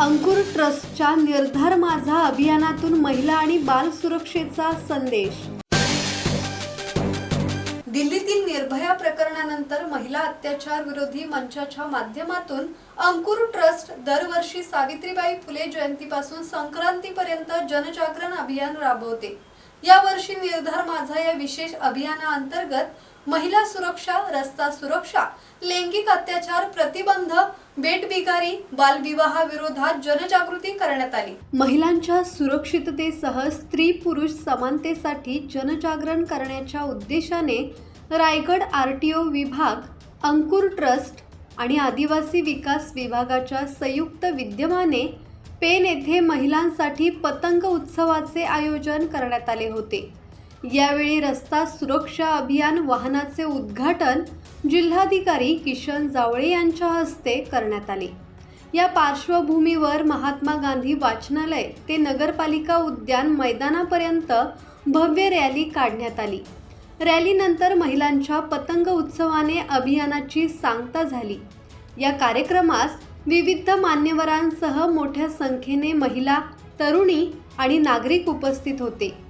अंकुर ट्रस्टच्या निर्धार माझा अभियानातून महिला आणि बाल सुरक्षेचा संदेश. दिल्लीतील निर्भया प्रकरणानंतर महिला अत्याचार विरोधी मंचाच्या माध्यमातून अंकुर ट्रस्ट दरवर्षी सावित्रीबाई फुले जयंतीपासून संक्रांतीपर्यंत जनजागरण अभियान राबवते. यावर्षी निर्धार माझा या विशेष अभियानाअंतर्गत महिला सुरक्षा रस्ता सुरक्षा लैंगिक अत्याचार प्रतिबंध बेटबिगारी बालविवाहाविरोधात जनजागृती करण्यात आली. महिलांच्या सुरक्षिततेसह स्त्री पुरुष समानतेसाठी जनजागरण करण्याच्या उद्देशाने रायगड आर टी ओ विभाग अंकुर ट्रस्ट आणि आदिवासी विकास विभागाच्या संयुक्त विद्यमाने पेन येथे महिलांसाठी पतंग उत्सवाचे आयोजन करण्यात आले होते. यावेळी रस्ता सुरक्षा अभियान वाहनाचे उद्घाटन जिल्हाधिकारी किशन जावळे यांच्या हस्ते करण्यात आले. या पार्श्वभूमीवर महात्मा गांधी वाचनालय ते नगरपालिका उद्यान मैदानापर्यंत भव्य रॅली काढण्यात आली. रॅलीनंतर महिलांच्या पतंग उत्सवाने अभियानाची सांगता झाली. या कार्यक्रमास विविध मान्यवरांसह मोठ्या संख्येने महिला तरुणी आणि नागरिक उपस्थित होते.